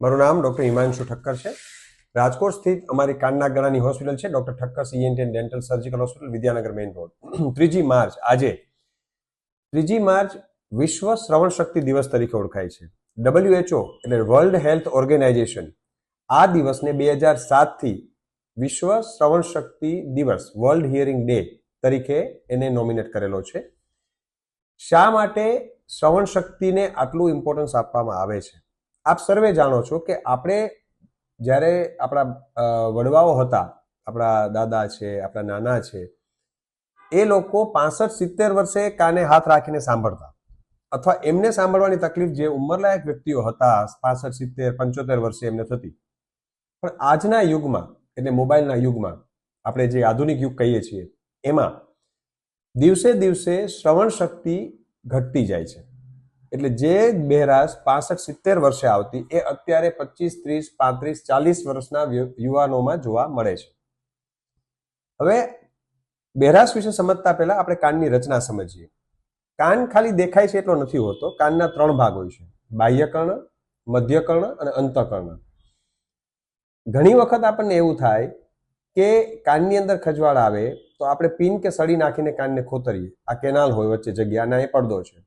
મારું નામ ડૉક્ટર હિમાંશુ ઠક્કર છે. રાજકોટ સ્થિત અમારી કાનના ગળાની હોસ્પિટલ છે, doctor Thakkar ENT and dental surgical hospital, Vidyanagar main road. ત્રીજી માર્ચ, આજે ત્રીજી માર્ચ વિશ્વ શ્રવણ શક્તિ દિવસ તરીકે ઓળખાય છે. ડબલ્યુએચઓ એટલે વર્લ્ડ હેલ્થ ઓર્ગેનાઇઝેશન આ દિવસને બે હજાર સાતથી વિશ્વ શ્રવણ શક્તિ દિવસ, વર્લ્ડ હિયરિંગ ડે તરીકે એને નોમિનેટ કરેલો છે. શા માટે શ્રવણ શક્તિને આટલું ઇમ્પોર્ટન્સ આપવામાં આવે છે? આપ સર્વે જાણો છો કે આપણે જ્યારે આપણા વડવાઓ હતા, આપણા દાદા છે, આપણા નાના છે, એ લોકો પાસઠ, સિત્તેર વર્ષે કાને હાથ રાખીને સાંભળતા? અથવા એમને સાંભળવાની તકલીફ જે ઉંમરલાયક વ્યક્તિઓ હતા, પાસઠ, સિત્તેર, પંચોતેર વર્ષે એમને થતી. પણ આજના યુગમાં, એટલે મોબાઈલના યુગમાં, આપણે જે આધુનિક યુગ કહીએ છીએ, એમાં દિવસે દિવસે શ્રવણ શક્તિ ઘટતી જાય છે. એટલે જે બહેરાશ પાસઠ સિત્તેર વર્ષે આવતી, એ અત્યારે પચીસ, ત્રીસ, પાંત્રીસ, ચાલીસ વર્ષના યુવાનોમાં જોવા મળે છે. હવે બહેરાશ વિશે સમજતા પહેલા આપણે કાનની રચના સમજીએ. કાન ખાલી દેખાય છે એટલો નથી હોતો, કાનના ત્રણ ભાગ હોય છે. બાહ્યકર્ણ, મધ્યકર્ણ અને અંતકર્ણ. ઘણી વખત આપણને એવું થાય કે કાનની અંદર ખજવાળ આવે તો આપણે પિન કે સળી નાખીને કાનને ખોતરીએ. આ કેનાલ હોય વચ્ચે જગ્યા અને એ પડદો છે.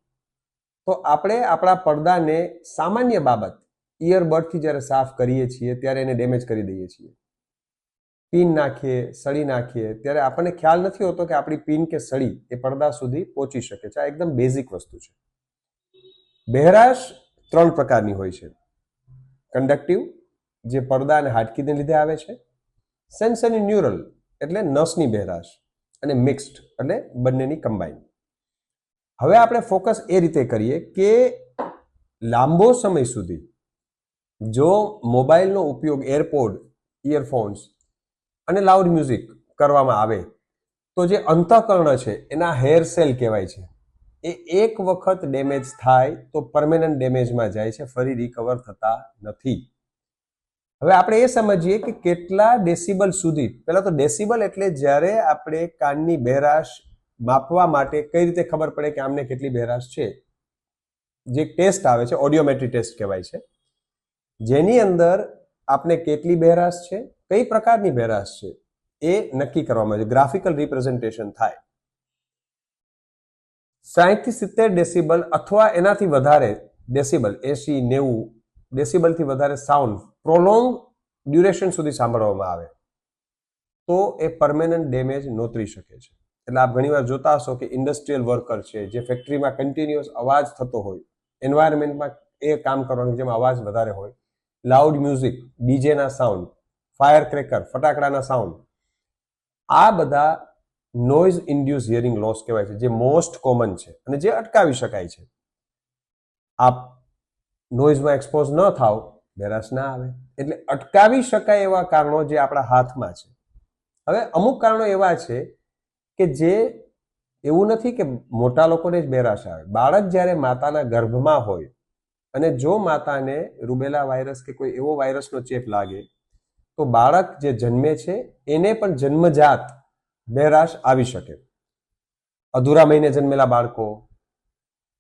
તો આપણે આપણા પડદાને સામાન્ય બાબત ઇયરબડથી જ્યારે સાફ કરીએ છીએ, ત્યારે એને ડેમેજ કરી દઈએ છીએ. પિન નાખીએ, સળી નાખીએ, ત્યારે આપણને ખ્યાલ નથી હોતો કે આપણી પિન કે સળી એ પડદા સુધી પહોંચી શકે છે. આ એકદમ બેઝિક વસ્તુ છે. બહેરાશ ત્રણ પ્રકારની હોય છે. કન્ડક્ટિવ જે પડદા અને હાડકીને લીધે આવે છે. સેન્સરી ન્યુરલ એટલે નસની બહેરાશ. અને મિક્સ્ડ એટલે બંનેની કમ્બાઈન હવે આપણે ફોકસ એ રીતે કરીએ કે લાંબો સમય સુધી જો મોબાઈલનો ઉપયોગ એરપોડ ઇયરફોન્સ અને લાઉડ મ્યુઝિક કરવામાં આવે, તો જે અંતઃકર્ણ છે, એના હેર સેલ કહેવાય છે. એ એક વખત ડેમેજ થાય તો પરમેનન્ટ ડેમેજમાં જાય છે, ફરી રિકવર થતા નથી. હવે આપણે એ સમજીએ કે કેટલા ડેસિબલ સુધી, પહેલાં તો ડેસિબલ એટલે જ્યારે આપણે કાનની બહેરાશ માપવા માટે કઈ રીતે ખબર પડે કે આમને કેટલી બહેરાશ છે? જે ટેસ્ટ આવે છે ઓડિયોમેટ્રી ટેસ્ટ કહેવાય છે, જેની અંદર આપણે કેટલી બહેરાશ છે, કઈ પ્રકારની બહેરાશ છે, એ નક્કી કરવામાં આવે છે. ગ્રાફિકલ રિપ્રેઝન્ટેશન થાય. સાહીઠથી સિત્તેર ડેસિબલ અથવા એનાથી વધારે ડેસિબલ, એસી, નેવું ડેસિબલથી વધારે સાઉન્ડ પ્રોલોંગ ડ્યુરેશન સુધી સાંભળવામાં આવે. તો એ પરમેનન્ટ ડેમેજ નોતરી શકે છે. એટલે આપ ઘણીવાર જોતા હશો કે ઇન્ડસ્ટ્રીયલ વર્કર છે, જે ફેક્ટરીમાં કન્ટિન્યુઅસ અવાજ થતો હોય એન્વાયરમેન્ટમાં એ કામ કરવાનું જેમાં અવાજ વધારે હોય લાઉડ મ્યુઝિક ડીજેના સાઉન્ડ ફાયર ક્રેકર ફટાકડાના સાઉન્ડ આ બધા નોઇઝ ઇન્ડ્યુસ હિયરિંગ લોસ કહેવાય છે, જે મોસ્ટ કોમન છે અને જે અટકાવી શકાય છે. આપ નોઇઝમાં એક્સપોઝ ન થાવ બેરાશ ના આવે, એટલે અટકાવી શકાય એવા કારણો જે આપણા હાથમાં છે. હવે અમુક કારણો એવા છે કે જે એવું નથી કે મોટા લોકોને જ બેરાશ આવે. બાળક જ્યારે માતાના ગર્ભમાં હોય અને જો માતાને રૂબેલા વાયરસ કે કોઈ એવો વાયરસનો ચેપ લાગે, તો બાળક જે જન્મે છે એને પણ જન્મજાત બેરાશ આવી શકે. અધૂરા મહિને જન્મેલા બાળકો,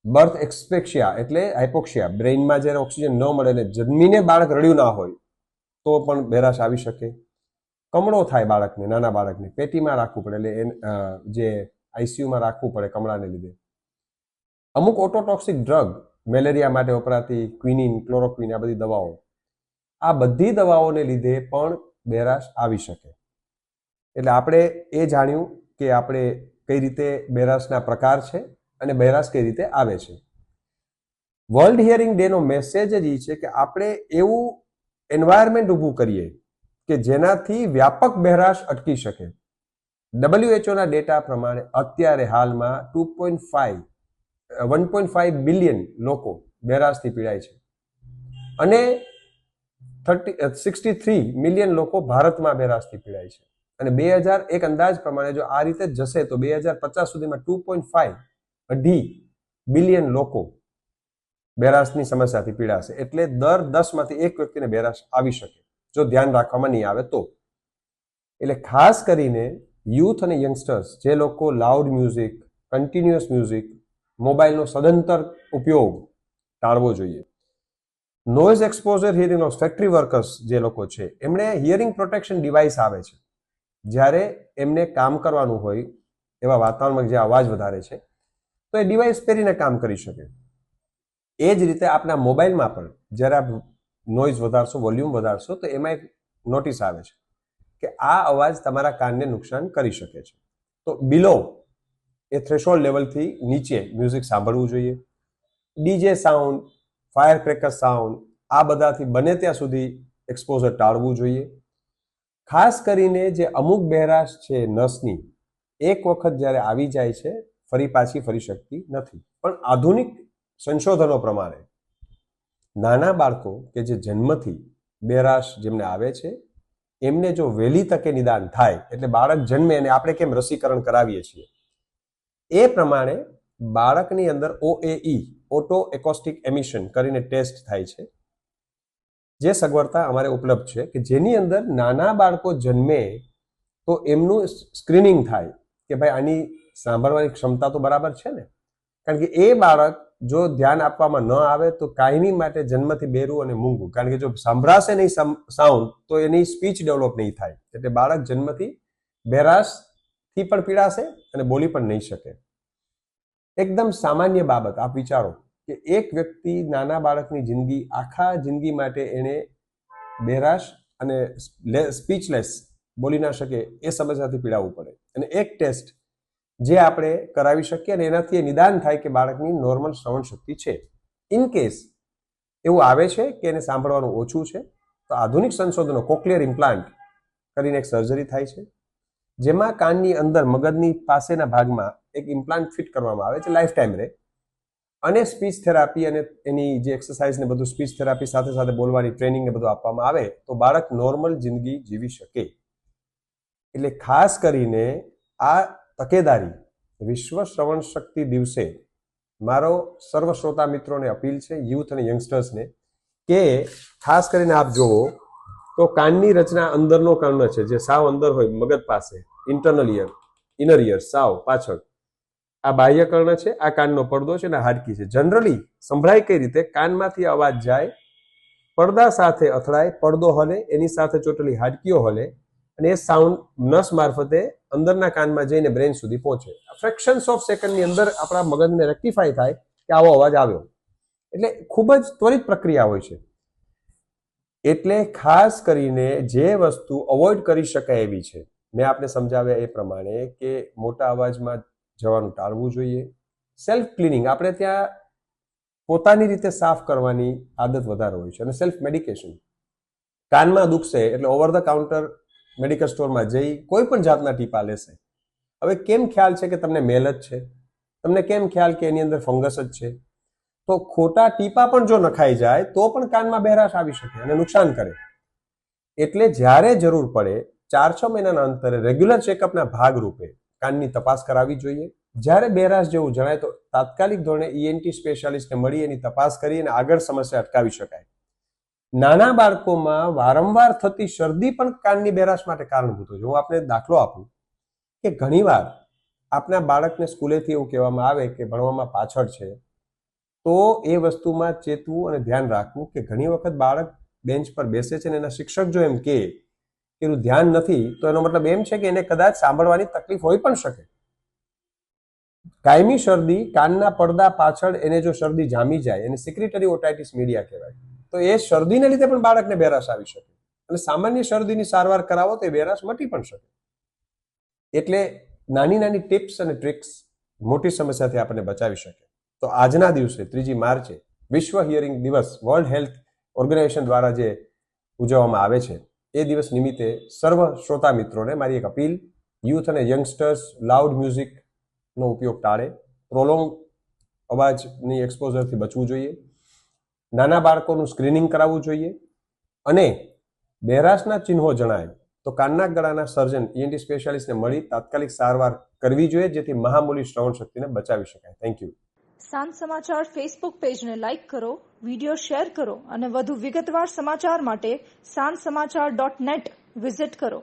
બર્થ એક્સપેક્શિયા એટલે હાઇપોક્સિયા બ્રેઇનમાં જ્યારે ઓક્સિજન ન મળે અને જન્મીને બાળક રડ્યું ના હોય, તો પણ બેરાશ આવી શકે. કમળો થાય બાળકને, નાના બાળકને, પેટીમાં રાખવું પડે, એટલે જે આઈસીયુમાં રાખવું પડે કમળાને લીધે. અમુક ઓટોટોક્સિક ડ્રગ, મેલેરિયા માટે વપરાતી ક્વિનિન, ક્લોરોક્વિન, આ બધી દવાઓ, આ બધી દવાઓને લીધે પણ બેરાશ આવી શકે. એટલે આપણે એ જાણ્યું કે આપણે કઈ રીતે બેરાશના પ્રકાર છે અને બેરાશ કઈ રીતે આવે છે. વર્લ્ડ હિયરિંગ ડેનો મેસેજ જ એ છે કે આપણે એવું એન્વાયરમેન્ટ ઊભું કરીએ કે જેનાથી વ્યાપક બહેરાશ અટકી શકે. ડબલ્યુએચઓના ડેટા પ્રમાણે અત્યારે હાલમાં two point five one point five billion લોકો બહેરાશથી પીડાય છે. અને થર્ટી સિક્સટી થ્રી મિલિયન લોકો ભારતમાં બહેરાશથી પીડાય છે. અને બે હજાર એક અંદાજ પ્રમાણે જો આ રીતે જશે, તો બે હજાર પચાસ સુધીમાં ટુ પોઈન્ટ ફાઈવ અઢી બિલિયન લોકો બેરાશની સમસ્યાથી પીડાશે. એટલે દર દસમાંથી એક વ્યક્તિને બેરાશ આવી શકે. જો ધ્યાન રાખવામાં નહીં આવે તો. એટલે ખાસ કરીને યુથ અને યંગસ્ટર્સ, જે લોકો લાઉડ મ્યુઝિક, કન્ટિન્યુઅસ મ્યુઝિક, મોબાઈલનો સદંતર ઉપયોગ ટાળવો જોઈએ. Noise exposure hearing loss factory workers જે લોકો છે, એમણે હિયરિંગ પ્રોટેક્શન ડિવાઇસ આવે છે. જ્યારે એમને કામ કરવાનું હોય, એવા વાતાવરણમાં જે અવાજ વધારે છે, તો એ ડિવાઇસ પહેરીને કામ કરી શકે. એ જ રીતે આપના મોબાઈલમાં પણ, જ્યારે આપ નોઇઝ વધારશો વોલ્યુમ વધારશો, તો એમાં એક નોટિસ આવે છે કે આ અવાજ તમારા કાનને નુકસાન કરી શકે છે. તો બિલો એ થ્રેશોલ્ડ લેવલથી નીચે મ્યુઝિક સાંભળવું જોઈએ. DJ sound fire cracker sound આ બધાથી બને ત્યાં સુધી એક્સપોઝર ટાળવું જોઈએ. ખાસ કરીને જે અમુક બહેરાશ છે નસની, એક વખત જ્યારે આવી જાય છે, ફરી પાછી ફરી શકતી નથી. પણ આધુનિક સંશોધનો પ્રમાણે નાના બાળકો કે જે જન્મથી બેરાશ જેમને આવે છે, એમને જો વહેલી તકે નિદાન થાય, એટલે બાળક જન્મે અને આપણે કેમ રસીકરણ કરાવીએ છીએ? એ પ્રમાણે બાળકની અંદર ઓએઈ ઓટો એકોસ્ટિક એમિશન કરીને ટેસ્ટ થાય છે. જે સગવડતા અમારે ઉપલબ્ધ છે કે જેની અંદર નાના બાળકો જન્મે તો એમનું સ્ક્રીનિંગ થાય કે ભાઈ આની સાંભળવાની ક્ષમતા તો બરાબર છે ને? કારણ કે એ બાળક જો ધ્યાન આપવામાં ન આવે તો કાયમી માટે જન્મથી બેરું અને મૂંગું. કારણ કે જો સાંભળાશે નહીં સાઉન્ડ, તો એની સ્પીચ ડેવલપ નહીં થાય. એટલે બાળક જન્મથી બેરાશથી પણ પીડાશે અને બોલી પણ નહીં શકે. એકદમ સામાન્ય બાબત આપ વિચારો કે એક વ્યક્તિ નાના બાળકની જિંદગી, આખા જિંદગી માટે એણે બેરાશ અને સ્પીચલેસ બોલી ના શકે એ સમસ્યાથી પીડાવવું પડે. અને એક ટેસ્ટ જે આપણે કરાવી શકીએ અને એનાથી એ નિદાન થાય કે બાળકની નોર્મલ શ્રવણ શક્તિ છે. ઇન કેસ એવું આવે છે કે એને સાંભળવાનું ઓછું છે, તો આધુનિક સંશોધનો કોક્લિયર ઇમ્પ્લાન્ટ કરીને એક સર્જરી થાય છે, જેમાં કાનની અંદર મગજની પાસેના ભાગમાં એક ઇમ્પ્લાન્ટ ફિટ કરવામાં આવે છે લાઈફ ટાઈમ રે. અને સ્પીચ થેરાપી અને એની જે એક્સરસાઇઝ ને બધું સ્પીચ થેરાપી સાથે સાથે બોલવાની ટ્રેનિંગ ને બધું આપવામાં આવે, તો બાળક નોર્મલ જિંદગી જીવી શકે. એટલે ખાસ કરીને આ તકેદારી વિશ્વ શ્રવણ શક્તિ દિવસે મારો સર્વ શ્રોતા મિત્રોને અપીલ છે, યુથ અને યંગસ્ટર્સને, કે ખાસ કરીને આપ જુઓ તો કાનની રચના અંદરનો કર્ણ છે, જે સાવ અંદર હોય, મગજ પાસે ઇન્ટરનલ ઇયર ઇનર ઇયર સાવ, પાછળ. આ બાહ્ય કર્ણ છે, આ કાનનો પડદો છે અને હાડકી છે. જનરલી સંભળાય કઈ રીતે? કાનમાંથી અવાજ જાય, પડદા સાથે અથડાય, પડદો હલે, એની સાથે ચોટલી હાડકીઓ હલે અને એ સાઉન્ડ નસ મારફતે અંદરના કાનમાં જઈને બ્રેન સુધી પહોંચે. ફ્રેક્શન્સ ઓફ સેકન્ડની અંદર આપણા મગજને રેક્ટિફાય થાય કે આવો અવાજ આવ્યો. એટલે ખૂબ જ ત્વરિત પ્રક્રિયા હોય છે. એટલે ખાસ કરીને જે વસ્તુ અવોઇડ કરી શકાય એવી છે. મેં આપને સમજાવ્યા એ પ્રમાણે કે મોટા અવાજમાં જવાનું ટાળવું જોઈએ. સેલ્ફ ક્લિનિંગ આપણે ત્યાં પોતાની રીતે સાફ કરવાની આદત વધારે હોય છે અને સેલ્ફ મેડિકેશન કાનમાં દુખશે એટલે ઓવર ધ કાઉન્ટર મેડિકલ સ્ટોરમાં જઈ કોઈ પણ જાતના ટીપા લેશે. હવે કેમ ખ્યાલ છે કે તમને મેલ જ છે? તમને કેમ ખ્યાલ કે એની અંદર ફંગસ જ છે? તો ખોટા ટીપા પણ જો નખાઈ જાય, તો પણ કાનમાં બહેરાશ આવી શકે અને નુકસાન કરે. એટલે જ્યારે જરૂર પડે, ચાર છ મહિનાના અંતરે રેગ્યુલર ચેકઅપના ભાગરૂપે કાનની તપાસ કરાવવી જોઈએ. જ્યારે બહેરાશ જેવું જણાય તો તાત્કાલિક ધોરણે ઈએનટી સ્પેશિયાલિસ્ટને મળી એની તપાસ કરી અને આગળ સમસ્યા અટકાવી શકાય. નાના બાળકોમાં વારંવાર થતી શરદી પણ કાનની બેરાશ માટે કારણભૂત હોય છે. હું આપને દાખલો આપું કે ઘણીવાર આપના બાળકને સ્કૂલેથી એવું કહેવામાં આવે કે ભણવામાં પાછળ છે, તો એ વસ્તુમાં ચેતવું અને ધ્યાન રાખવું કે ઘણી વખત બાળક બેન્ચ પર બેસે છે અને એના શિક્ષક જો એમ કે એનું ધ્યાન નથી, તો એનો મતલબ એમ છે કે એને કદાચ સાંભળવાની તકલીફ હોઈ પણ શકે. કાયમી શરદી કાનના પડદા પાછળ એને જો શરદી જામી જાય, એને સિક્રેટરી ઓટાઇટિસ મીડિયા કહેવાય. તો એ શરદીને લીધે પણ બાળકને બેરાશ આવી શકે. અને સામાન્ય શરદીની સારવાર કરાવો તો એ બેરાશ મટી પણ શકે. એટલે નાની નાની ટિપ્સ અને ટ્રિક્સ મોટી સમસ્યાથી આપણને બચાવી શકે. તો આજના દિવસે, ત્રીજી માર્ચે, વિશ્વ હિયરિંગ દિવસ, વર્લ્ડ હેલ્થ ઓર્ગેનાઇઝેશન દ્વારા જે ઉજવવામાં આવે છે, એ દિવસ નિમિત્તે સર્વ શ્રોતા મિત્રોને મારી એક અપીલ, યુથ અને યંગસ્ટર્સ, લાઉડ મ્યુઝિકનો ઉપયોગ ટાળે, પ્રોલોંગ અવાજની એક્સપોઝરથી બચવું જોઈએ નાના બાળકોનું સ્ક્રીનિંગ કરાવવું જોઈએ. અને બહેરાશના ચિહ્નો જણાય તો કાનના ગળાના સર્જન ઈએનટી સ્પેશિયાલિસ્ટને મળી તાત્કાલિક સારવાર કરવી જોઈએ, જેથી મહામૂલી શ્રવણ શક્તિને બચાવી શકાય. થેન્ક યુ સાંજ સમાચાર ફેસબુક પેજને લાઇક કરો વિડિયો શેર કરો અને વધુ વિગતવાર સમાચાર માટે સાંજ સમાચાર ડોટ નેટ વિઝિટ કરો.